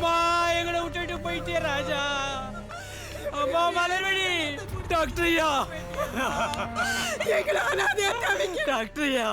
அம்மா எங்களை விட்டுட்டு போயிட்டே ராஜா. அம்மா மலர்வழி. டாக்டர்யா எங்களை அனாதையா தவிக்க டாக்டர்யா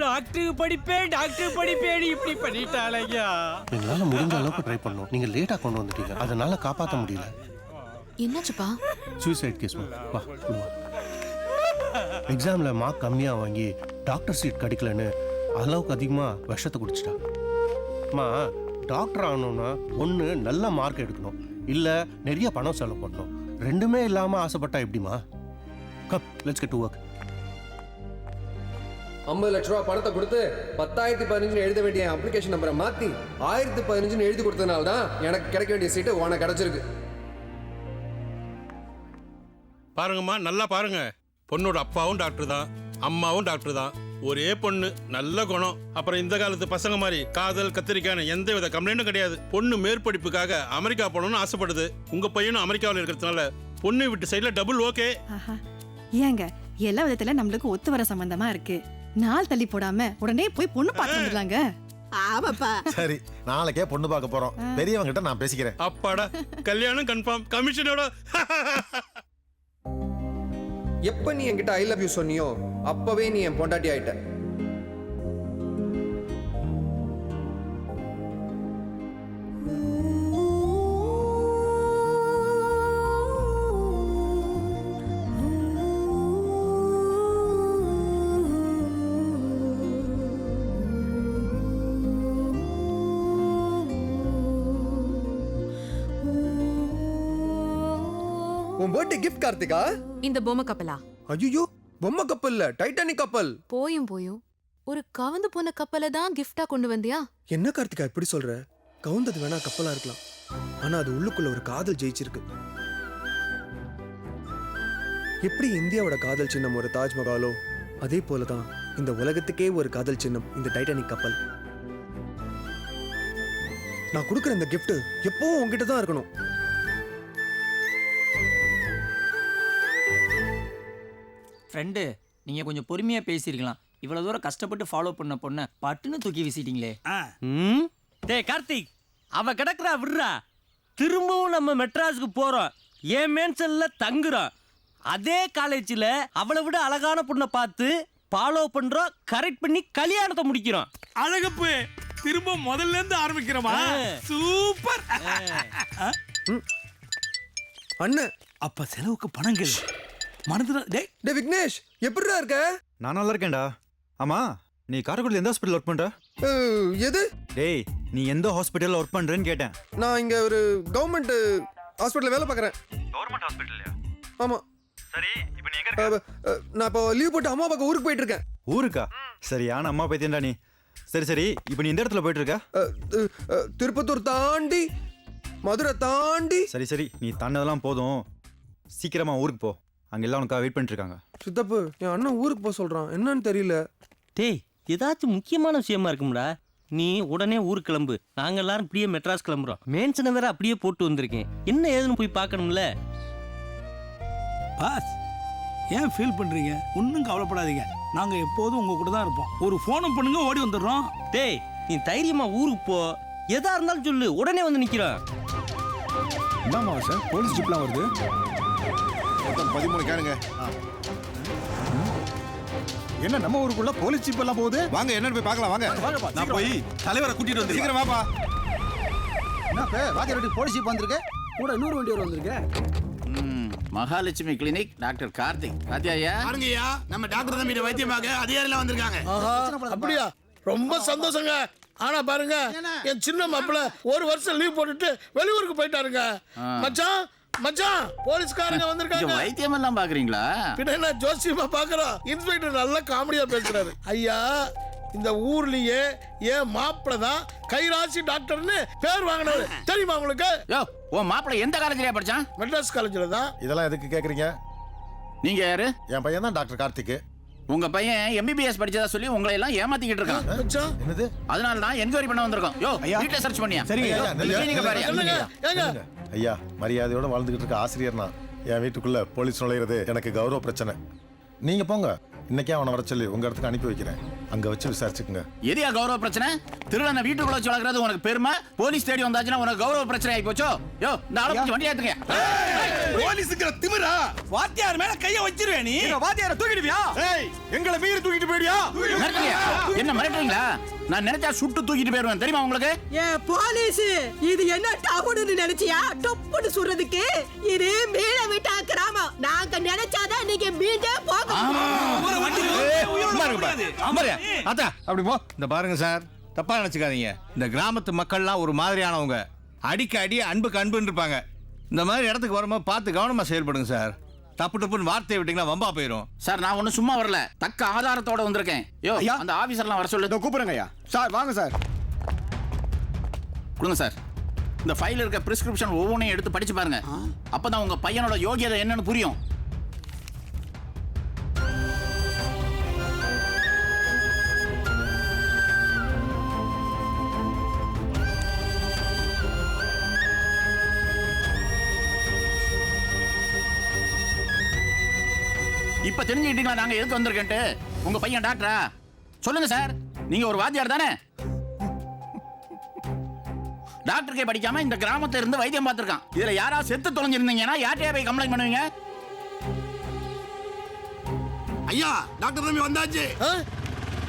டாக்டருக்கு படிப்பேன் டாக்டர் படிப்பேன் இப்படி பண்ணிட்டாளையா எங்களால் முடிஞ்ச அளவுக்கு ட்ரை பண்ணோம் நீங்கள் லேட்டாக கொண்டு வந்துட்டீங்க. அதனால காப்பாற்ற முடியல. என்னாச்சுப்பா? சூசைட் கேஸ் வா எக்ஸாமில் மார்க் கம்மியாக வாங்கி டாக்டர் சீட் கிடைக்கலன்னு அளவுக்கு அதிகமாக விஷத்தை குடிச்சிட்டா. அம்மா டாக்டர் ஆகணும்னா ஒன்று நல்ல மார்க் எடுக்கணும். இல்லை நிறைய பணம் செலவு பண்ணணும் ரெண்டுமே இல்லாமல் ஆசைப்பட்டா எப்படிமா கப் லெட்ஸ் கெட் டு ஒர்க் ஐம்பது லட்ச ரூபா பணத்தை கொடுத்து பத்தாயிரத்தி பதினஞ்சுன்னு எழுத வேண்டிய அப்ளிகேஷன் நம்பரை மாத்தி ஆயிரத்தி பதினஞ்சுன்னு எழுதி கொடுத்ததுனால தான் எனக்கு கிடைக்க வேண்டிய சீட்டு உனக்கு கிடைச்சிருக்கு. பாருங்கம்மா நல்லா பாருங்க. பொண்ணோட அப்பாவும் டாக்டர் தான் அம்மாவும் டாக்டர் தான். ஒரே பொண்ணு நல்ல குணம். அப்புறம் இந்த காலத்து பசங்க மாதிரி காதல் கத்திரிக்கான எந்த வித கம்ப்ளைண்ட்டும் கிடையாது. பொண்ணு மேற்படிப்புக்காக அமெரிக்கா போகணும்னு ஆசைப்படுது. உங்க பையனும் அமெரிக்காவில் இருக்கிறதுனால பொண்ணு விட்டு சைடுல டபுள் ஓகே ஆஹா. ஏங்க எல்லா விதத்துல நம்மளுக்கு ஒத்து வர சம்பந்தமா இருக்கு. நாள் தள்ளி போடாம உடனே போய் பொண்ணு பார்த்து வந்துடலாங்க. ஆமாப்பா. சரி நாளைக்கே பொண்ணு பார்க்க போறோம். பெரியவங்க கிட்ட நான் பேசிக்கிறேன். அப்பாடா கல்யாணம் கன்ஃபார்ம் கமிஷனோட எப்ப நீ என்கிட்ட ஐ லவ் யூ சொன்னியோ அப்பவே நீ என் பொண்டாட்டி ஆயிட்ட. உன் பர்த்டே கிஃப்ட் கார்த்திகா? இந்த பொம்மை கப்பலா? ஐயோ பொம்மை கப்பல் இல்ல டைட்டானிக் கப்பல். போயும் போயும். ஒரு கவந்து போன கப்பலை தான் கிஃப்டா கொண்டு வந்தியா? என்ன கார்த்திகா இப்படி சொல்ற? கவுந்தது வேணா கப்பலா இருக்கலாம். ஆனா அது உள்ளுக்குள்ள ஒரு காதல் ஜெயிச்சிருக்கு. எப்படி இந்தியாவோட காதல் சின்னம் ஒரு தாஜ்மஹாலோ? அதே போலதான் இந்த உலகத்துக்கே ஒரு காதல் சின்னம் இந்த டைட்டானிக் கப்பல். நான் கொடுக்குற இந்த gift எப்பவும் உன்கிட்ட தான் இருக்கணும். ஃப்ரெண்டு நீங்க கொஞ்சம் பொறுமையா பேசியிருக்கலாம் இவ்வளவு தூரம் கஷ்டப்பட்டு ஃபாலோ பண்ண பொண்ணை பட்டுன்னு தூக்கி வீசிட்டீங்களே. ம்? டேய் கார்த்திக் அவ கிடக்குறா விடுறா. திரும்பவும் நம்ம மெட்ராஸுக்கு போறோம். என் மேன்சன்ல தங்குறோம். அதே காலேஜில் அவளை விட அழகான பொண்ணை பார்த்து ஃபாலோ பண்றோம் கரெக்ட் பண்ணி கல்யாணத்தை முடிக்கிறோம். அழகப்பு திரும்ப முதல்ல இருந்து ஆரம்பிக்கிறோமா? ஆ. சூப்பர். அண்ணன் அப்ப செலவுக்கு பணங்கள் மறந்துட டேய். டே விக்னேஷ் எப்படிடா இருக்க? நான் நல்லா இருக்கேன்டா. ஆமா நீ காரைக்குடியில் எந்த ஹாஸ்பிட்டல் ஒர்க் பண்ற? அஹ், எது? டேய் நீ எந்த ஹாஸ்பிட்டலில் ஒர்க் பண்றேன்னு கேட்டேன். நான் இங்க ஒரு கவர்மெண்ட் ஹாஸ்பிட்டல்ல வேலை பார்க்குறேன். கவர்மெண்ட் ஹாஸ்பிட்டல்லையா ஆமா. சரி இப்போ நீ அஹ், அஹ், நான் இப்போ லீவ் போட்டு அம்மா பார்க்க ஊருக்கு போயிட்டு இருக்கேன். ஊருக்கா? சரியான அம்மா பைத்தியம்டா நீ. சரி சரி இப்போ நீ இந்த இடத்துல போயிட்டு இருக்க? அஹ், அஹ், அஹ், திருப்பத்தூர் தாண்டி மதுரை தாண்டி. சரி சரி நீ தாண்டதெல்லாம் போதும். சீக்கிரமா ஊருக்கு போ. அங்க எல்லாம் உனக்காக வெயிட் பண்ணிட்டு இருக்காங்க சித்தப்பு என் அண்ணன் ஊருக்கு போக சொல்றான். என்னன்னு தெரியல. டேய் ஏதாச்சும் முக்கியமான விஷயமா இருக்கும்டா. நீ உடனே ஊருக்கு கிளம்பு. நாங்க எல்லாரும் இப்படியே மெட்ராஸ் கிளம்புறோம். மேன்சனை வேற அப்படியே போட்டு வந்திருக்கேன். என்ன ஏதுன்னு போய் பார்க்கணும்ல? பாஸ் ஏன் ஃபீல் பண்றீங்க? ஒன்றும் கவலைப்படாதீங்க. நாங்க எப்போதும் உங்க கூட தான் இருப்போம். ஒரு ஃபோனும் பண்ணுங்க ஓடி வந்துடுறோம். டேய் நீ தைரியமா ஊருக்கு போ. எதா இருந்தாலும் சொல்லு. உடனே வந்து நிக்கிறோம். என்னம்மா சார்? போலீஸ் ஜிப்லாம் வருது? பதிமூணு கேளுங்க. என்ன நம்ம ஊருக்குள்ள போலீஸ் ஜிப் எல்லாம் போகுது? வாங்க என்னன்னு போய் பார்க்கலாம் வாங்க. நான் போய் தலைவரை கூட்டிட்டு வந்து சீக்கிரம் வாப்பா. என்ன வாத்தியார் போலீஸ் ஜிப் வந்திருக்கு. கூட இன்னொரு வண்டி வரும் வந்திருக்கேன் மகாலட்சுமி கிளினிக் டாக்டர் கார்த்திக். பாத்தியாயா பாருங்கய்யா நம்ம டாக்டர் தம்பி வைத்தியம் பார்க்க அதிகாரிலாம் வந்திருக்காங்க. அப்படியா? ரொம்ப சந்தோஷங்க. ஆனா பாருங்க என் சின்ன மாப்பிள்ள ஒரு வருஷம் லீவ் போட்டுட்டு வெளியூருக்கு போயிட்டாருங்க. மச்சான் மச்சான் போலீஸ்காரங்க இங்க வந்திருக்காங்க. வைத்தியம் எல்லாம் பாக்குறீங்களா? பின்ன என்ன ஜோசியமா பாக்குறோம். இன்ஸ்பெக்டர் நல்லா காமெடியா பேசுறாரு. ஐயா இந்த ஊர்லயே ஏன் மாப்பிள்ள தான் கைராசி டாக்டர்னு பேர் வாங்கினாரு தெரியுமா உங்களுக்கு? யோ உன் மாப்பிள்ளை எந்த காலேஜ்லயா படிச்சான்? மெட்ராஸ் காலேஜ்ல தான். இதெல்லாம் எதுக்கு கேக்குறீங்க? நீங்க யாரு? என் பையன் தான் டாக்டர் கார்த்திக். உங்க பையன் எம்பிபிஎஸ் படிச்சதா சொல்லி உங்களை எல்லாம் ஏமாத்திக்கிட்டு இருக்கான். மச்சான். என்னது? அதனால தான் என்கொயரி பண்ண வந்திருக்கோம். யோ வீட்டுல சர்ச் பண்ணியா? சரிங்க, ஐயா, நில்லுங்க. ஐயா மரியாதையோட வாழ்ந்துகிட்டு இருக்க ஆசிரியர் நான் என் வீட்டுக்குள்ள போலீஸ் நுழையிறது எனக்கு கௌரவ பிரச்சனை. நீங்க போங்க. இன்னைக்கே அவனை வர சொல்லி. உங்க இடத்துக்கு அனுப்பி வைக்கிறேன். அங்க வச்சு விசாரிச்சுக்குங்க. எதியா கௌரவ பிரச்சனை? திருடனை வீட்டுக்குள்ள வச்சு வளர்க்கறது உனக்கு பெருமை? போலீஸ் தேடி வந்தாச்சுன்னா உனக்கு கௌரவ பிரச்சனை ஆகி போச்சோ? யோ இந்த ஆளை பிடிச்சி வண்டி ஏத்துங்க. போலீஸுங்கிற திமிரா? வாத்தியார் மேல கைய வச்சிருவே நீ. வாத்தியார தூக்கிடுவியா? ஏய் எங்களை மீறி தூக்கிட்டு போயிடியா மிரட்டுறியா? என்ன மிரட்டுறீங்களா? நான் நினைச்சா சுட்டு தூக்கிட்டு போயிருவேன் தெரியுமா உங்களுக்கு? ஏ போலீஸ் இது என்ன டவுன்னு நினைச்சியா? டொப்புன்னு சொல்றதுக்கு இது மீன விட்டா கிராமம் நாங்க நினைச்சாதான் நீங்க மீண்டே போக அத்தா அப்படி போ. இந்த பாருங்க சார். தப்பா நினைச்சுக்காதீங்க. இந்த கிராமத்து மக்கள்லாம் ஒரு மாதிரியானவங்க. அடிக்க அடி அன்புக்கு அன்புன்னு இருப்பாங்க இந்த மாதிரி இடத்துக்கு வரும்போது பார்த்து கவனமா செயல்படுங்க சார். தப்பு டப்புன்னு வார்த்தையை விட்டீங்கன்னா வம்பா போயிடும் சார் நான் ஒன்றும் சும்மா வரல. தக்க ஆதாரத்தோட வந்திருக்கேன். யோ அந்த ஆபீசர்லாம் வர சொல்லு. கூப்பிடுங்க ஐயா. சார் வாங்க சார். கொடுங்க சார். இந்த ஃபைல் இருக்க பிரிஸ்கிரிப்ஷன் ஒவ்வொன்றையும் எடுத்து படிச்சு பாருங்க. அப்பதான் உங்க பையனோட யோகியதை என்னன்னு புரியும். இப்ப தெரிஞ்சுக்கிட்டீங்களா நாங்க எதுக்கு வந்திருக்கேன்ட்டு? உங்க பையன் டாக்டரா? சொல்லுங்க சார். நீங்க ஒரு வாத்தியார் தானே? டாக்டருக்கே படிக்காம இந்த கிராமத்துல இருந்து வைத்தியம் பார்த்திருக்கான். இதுல யாரா செத்து தொலைஞ்சிருந்தீங்கன்னா யார்கிட்டயா போய் கம்ப்ளைண்ட் பண்ணுவீங்க? ஐயா டாக்டர் தம்பி வந்தாச்சு.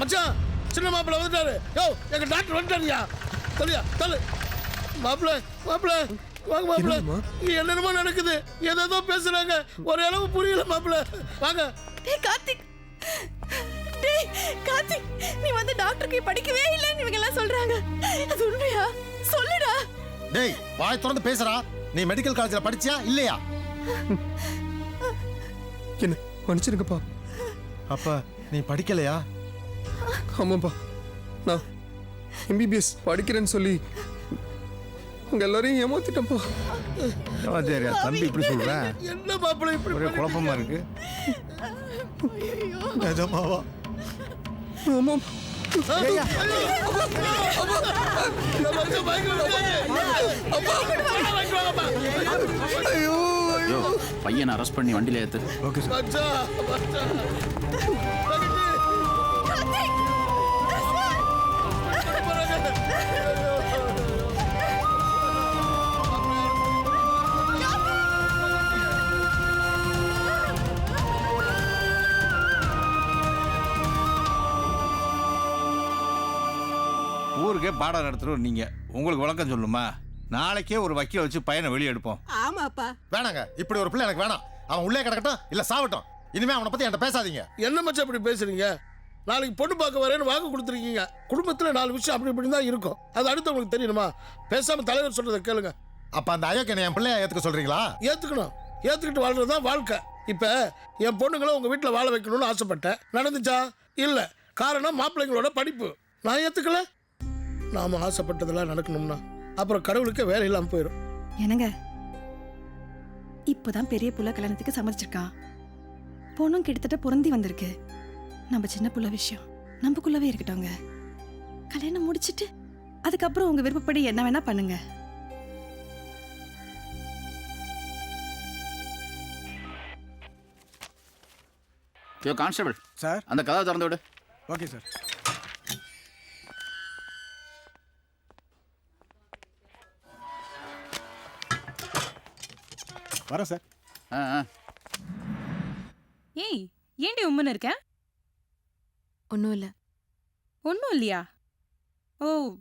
மச்சான் சின்ன மாப்பிள்ள வந்துட்டாரு. யோ எங்க டாக்டர் வந்துட்டாருயா சரியா தள்ளு. மாப்பிள்ள மாப்பிள்ள. வாங்க மாப்பிள்ள. இங்க என்னென்னமோ நடக்குது. ஏதேதோ பேசுறாங்க. ஒரு அளவு புரியல மாப்பிள்ள. வாங்க. டேய் கார்த்திக். டேய் கார்த்திக். நீ வந்து டாக்டருக்கு படிக்கவே இல்லைன்னு இவங்க எல்லாம் சொல்றாங்க. அது உண்மையா? சொல்லுடா. டேய் வாய் திறந்து பேசுறா நீ மெடிக்கல் காலேஜ்ல படிச்சியா இல்லையா? என்ன மன்னிச்சிருங்கப்பா. அப்ப நீ படிக்கலையா? ஆமாப்பா. நான் எம்பிபிஎஸ் படிக்கிறேன்னு சொல்லி உங்க எல்லாரையும் ஏமாத்திட்டேன்ப்பா. தம்பி இப்படி சொல்ற? என்ன மாப்பிள்ள இப்படி ஒரே குழப்பமா இருக்கு? நிஜமாவா? ஆமாம். பையனை அரெஸ்ட் பண்ணி வண்டியில ஏத்து. மச்சான் மச்சான் பாடம் நடத்துறோம் நீங்க. உங்களுக்கு விளக்கம் சொல்லுமா? நாளைக்கே ஒரு வக்கீல வச்சு பையனை வெளியே எடுப்போம் ஆமாப்பா. வேணாங்க. இப்படி ஒரு பிள்ளை எனக்கு வேணாம். அவன் உள்ளே கிடக்கட்டும் இல்ல சாவட்டும். இனிமே அவனை பத்தி என்கிட்ட பேசாதீங்க. என்ன மச்சான் இப்படி பேசுறீங்க? நாளைக்கு பொண்ணு பார்க்க வரேன்னு வாக்கு கொடுத்துருக்கீங்க. குடும்பத்துல நாலு விஷயம் அப்படி இப்படி தான் இருக்கும். அது அடுத்தவங்களுக்கு தெரியணுமா? பேசாம தலைவர் சொல்றதை கேளுங்க. அப்ப அந்த அயோக்கியனை என் பிள்ளைய ஏத்துக்க சொல்றீங்களா? ஏத்துக்கணும். ஏத்துக்கிட்டு வாழ்றது தான் வாழ்க்கை. இப்ப என் பொண்ணுங்களை உங்க வீட்டுல வாழ வைக்கணும்னு ஆசைப்பட்டேன். நடந்துச்சா? இல்ல. காரணம் மாப்பிள்ளைங்களோட படிப்பு. நான் ஏத்துக்கல? நாம ஆசைப்பட்டதெல்லாம் நடக்கணும்னா அப்புறம் கடவுளுக்கே வேலை இல்லாம போயிடும் என்னங்க? இப்போதான் பெரிய புள்ள கல்யாணத்துக்கு சம்மதிச்சிருக்கான் பொண்ணும் கிட்டத்தட்ட பொருந்தி வந்திருக்கு. நம்ம சின்ன புள்ள விஷயம் நமக்குள்ளவே இருக்கட்டோங்க கல்யாணம் முடிச்சிட்டு அதுக்கப்புறம் உங்க விருப்பப்படி என்ன வேணா பண்ணுங்க. Yo constable. சார். அந்த கதவை திறந்து விடு. Okay sir. வரேன் சார். ஆ ஆ. ஏய் ஏண்டி உம்முன்னு இருக்க? ஒன்றும் இல்லை. ஒன்றும் இல்லையா? ஓ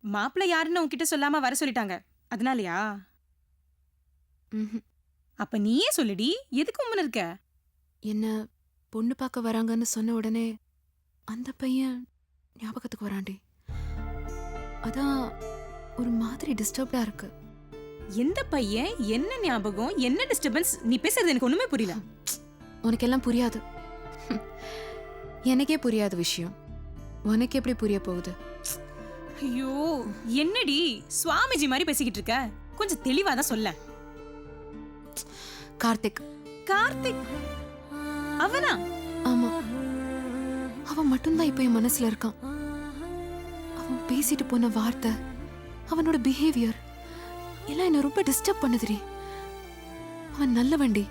மாப்பிள்ளை யாருன்னு உன்கிட்ட சொல்லாம வர சொல்லிட்டாங்க. அதனாலயா? ம்ஹும். அப்ப நீயே சொல்லுடி எதுக்கு உம்முன்னு இருக்க? என்ன பொண்ணு பார்க்க வராங்கன்னு சொன்ன உடனே அந்த பையன் ஞாபகத்துக்கு வராண்டி அதான் ஒரு மாதிரி டிஸ்டர்ப்டா இருக்கு. எந்த பையன் என்ன ஞாபகம் என்ன டிஸ்டர்பன்ஸ் நீ பேசுறது எனக்கு ஒண்ணுமே புரியல. உனக்கு எல்லாம் புரியாது. எனக்கே புரியாத விஷயம். உனக்கு எப்படி புரிய போகுது? ஐயோ என்னடி? சுவாமிஜி மாதிரி பேசிக்கிட்டு இருக்க. கொஞ்சம் தெளிவா தான் சொல்ல. கார்த்திக். கார்த்திக்? அவனா? ஆமா. அவன் மட்டும்தான் இப்ப என் மனசுல இருக்கான். அவன் பேசிட்டு போன வார்த்தை அவனோட பிஹேவியர் எல்லாம் என்ன ரொம்ப டிஸ்டர்ப் பண்ணுதுடி. அவன் நல்ல வண்டி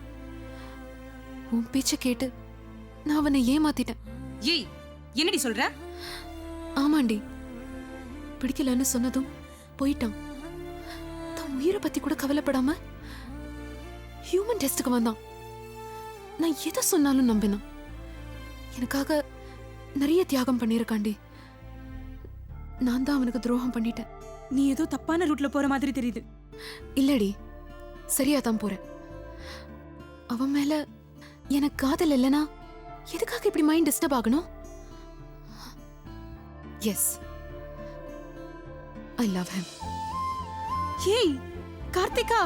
உன் பேச்ச கேட்டு நான் அவனை ஏமாத்திட்டேன். ஏய் என்னடி சொல்ற? ஆமாண்டி பிடிக்கலன்னு சொன்னதும் போயிட்டான். தன் உயிரை பத்தி கூட கவலைப்படாம ஹியூமன் டெஸ்ட்டுக்கு வந்தான். நான் எதை சொன்னாலும் நம்பினான். எனக்காக நிறைய தியாகம் பண்ணியிருக்காண்டி நான் தான் அவனுக்கு துரோகம் பண்ணிட்டேன். நீ ஏதோ தப்பான ரூட்ல போற மாதிரி தெரியுது. இல்லடி சரியா தான் போறேன். அவன் மேல எனக்கு காதல் இல்லனா எதுக்காக இப்படி மைண்ட் டிஸ்டர்ப் ஆகணும்? எஸ் ஐ லவ் ஹிம் ஏய் கார்த்திகா!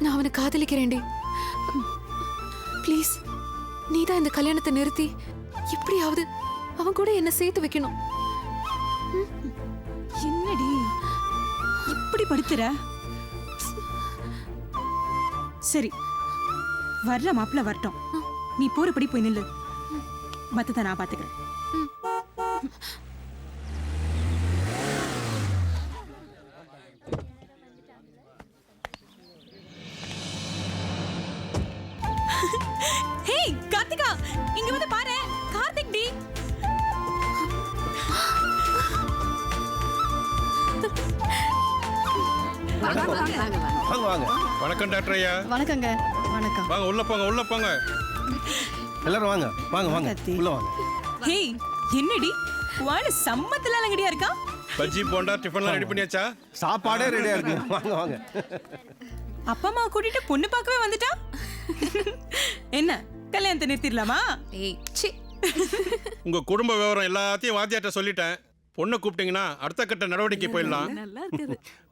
நான் அவனை காதலிக்கிறேன்டி. ப்ளீஸ் நீ தான் இந்த கல்யாணத்தை நிறுத்தி எப்படியாவது அவன் கூட என்ன சேர்த்து வைக்கணும். என்னடி? இப்படி படுத்துற? சரி வர்ற மாப்பிள்ள வரட்டும். நீ போறபடி போய் நில்லு. மத்தத நான் பாத்துக்கிறேன். வாங்க வாங்க. வணக்கம் டாக்டர் ஐயா. வணக்கங்க. வணக்கம். வாங்க உள்ள போங்க உள்ள போங்க. எல்லாரும் வாங்க வாங்க வாங்க. உள்ள வாங்க. ஹேய் என்னடி? வாழ சம்மத்துல அலங்கடியா இருக்கா? பஜ்ஜி போண்டா டிஃபன்லாம் ரெடி பண்ணியாச்சா? சாப்பாடே ரெடியா இருக்கு. வாங்க வாங்க. அப்பா அம்மா கூட்டிட்டு பொண்ணு பார்க்கவே வந்துட்டா? என்ன கல்யாணத்தை நிறுத்திடலாமா? ஏய் சி உங்க குடும்ப விவரம் எல்லாத்தையும் வாத்தியார்ட்ட சொல்லிட்டேன். பொண்ணை கூப்பிட்டீங்கன்னா அடுத்த கட்ட நடவடிக்கை போயிடலாம்.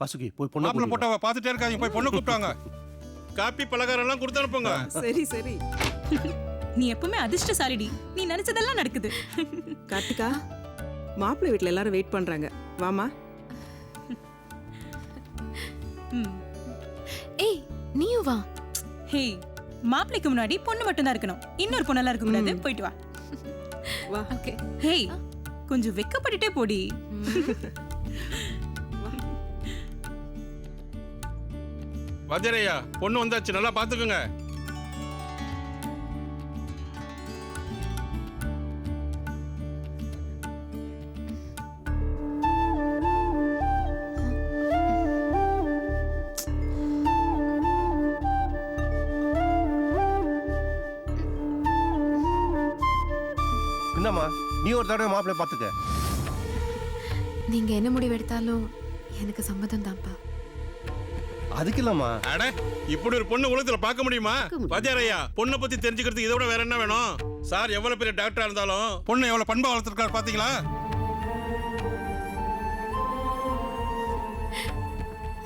வாசுகி போய் பொண்ணு மாப்பிள்ள. போட்டாவ பார்த்துட்டே இருக்காதீங்க. போய் பொண்ணு கூப்பிட்டாங்க காப்பி பலகாரம் எல்லாம் கொடுத்து அனுப்புங்க. சரி சரி. நீ எப்பவுமே அதிர்ஷ்டசாலிடி. நீ நினைச்சதெல்லாம் நடக்குது. கார்த்திகா மாப்பிள்ளை வீட்ல எல்லாரும் வெயிட் பண்றாங்க. வாமா. ஏய் நீயும் வா. ஹேய் மாப்பிளைக்கு முன்னாடி பொண்ணு மட்டும் தான் இருக்கணும். இன்னொரு பொண்ணெல்லாம் இருக்க கூடாது. போயிட்டு வா. வா. ஓகே. ஹேய் கொஞ்சம் வெக்கப்பட்டுட்டே போடி. வஜரையா பொண்ணு வந்தாச்சு நல்லா பார்த்துக்குங்க தடவை மாப்பிள்ளை பார்த்துக்க. நீங்க என்ன முடிவு எடுத்தாலும் எனக்கு சம்மதம் தான்ப்பா அதுக்கு இல்லம்மா அட இப்படி ஒரு பொண்ணு உலகத்துல பார்க்க முடியுமா? ஐயா பொண்ணை பத்தி தெரிஞ்சுக்கிறதுக்கு இதை விட வேற என்ன வேணும்? சார் எவ்வளவு பெரிய டாக்டரா இருந்தாலும் பொண்ணு எவ்வளவு பண்பா வளர்த்துருக்காரு பாத்தீங்களா?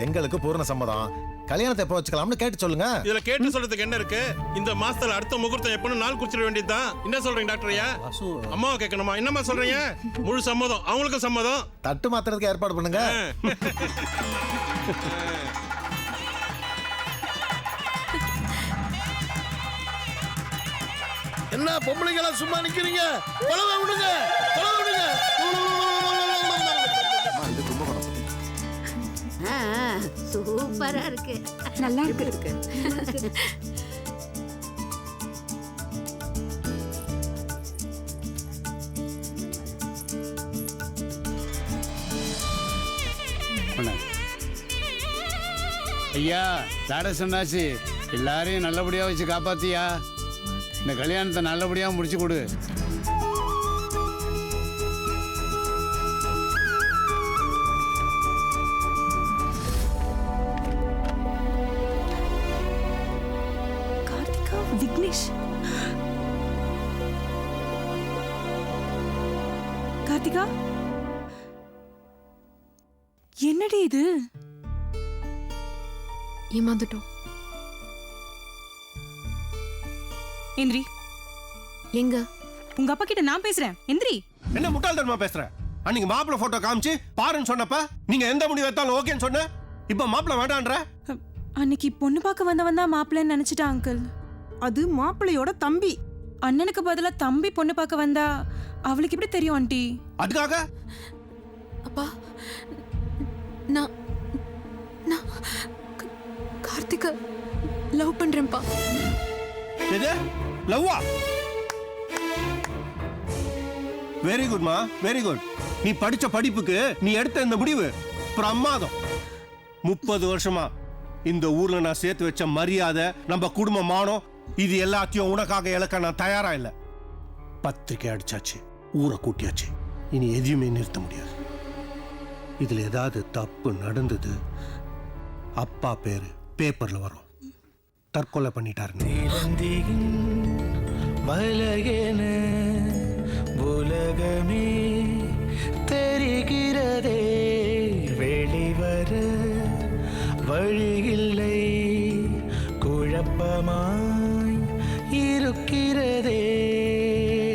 எங்களுக்கு பூர்ண சம்மதம். கல்யாணத்தை எப்போ வச்சுக்கலாம்னு கேட்டு சொல்லுங்க. இதுல கேட்டு சொல்றதுக்கு என்ன இருக்கு? இந்த மாசத்துல அடுத்த முகூர்த்தம் எப்பன்னு நாள் குறிச்சிட வேண்டியதுதான் என்ன சொல்றீங்க டாக்டர் ஐயா? வாசு. அம்மாவை கேட்கணுமா? என்னம்மா சொல்றீங்க? முழு சம்மதம். அவங்களுக்கும் சம்மதம். தட்டு மாத்துறதுக்கு ஏற்பாடு பண்ணுங்க. என்ன பொம்பளைங்களா சும்மா நிக்கிறீங்க? கொலவை விடுங்க கொலவை விடுங்க சூப்பரா இருக்கு. நல்லா இருக்கு. இருக்கு? ஐயா தாட சொன்னாச்சு எல்லாரையும் நல்லபடியா வச்சு காப்பாத்தியா? இந்த கல்யாணத்தை நல்லபடியா முடிச்சு கொடு. கார்த்திகா? என்னடி இது? ஏமாந்துட்டோம். எந்திரி எங்க? உங்க அப்பா கிட்ட நான் பேசுறேன். எந்திரி என்ன முட்டாள்தனமா பேசுற? அன்னைக்கு மாப்பிள்ளை போட்டோ காமிச்சு பாருன்னு சொன்னப்ப நீங்க எந்த முடிவு எடுத்தாலும் ஓகேன்னு சொன்ன? இப்ப மாப்பிள்ளை வேண்டான்ற? அன்னைக்கு பொண்ணு பார்க்க வந்தவன் தான் மாப்பிள்ளைன்னு நினைச்சிட்டா அங்கிள் அது மாப்பிள்ளையோட தம்பி. அண்ணனுக்கு பதிலா தம்பி பொண்ணு பார்க்க வந்தா அவளுக்கு எப்படி தெரியும் ஆண்டி? அதுக்காக? அப்பா நான் நான் கார்த்திக லவ் பண்றேன்ப்பா. எது? லவ்வா? வெரி குட்மா வெரி குட் நீ படிச்ச படிப்புக்கு நீ எடுத்த இந்த முடிவு பிரமாதம். முப்பது வருஷமா இந்த ஊர்ல நான் சேர்த்து வச்ச மரியாதை நம்ம குடும்ப மானம் இது எல்லாத்தையும் உனக்காக இழக்க நான் தயாரா இல்லை. பத்திரிக்கை அடிச்சாச்சு. ஊரை கூட்டியாச்சு. இனி எதையுமே நிறுத்த முடியாது. இதுல ஏதாவது தப்பு நடந்தது அப்பா பேரு பேப்பர்ல வரும். தற்கொலை பண்ணிட்டாருன்னு. வலகென உலகமே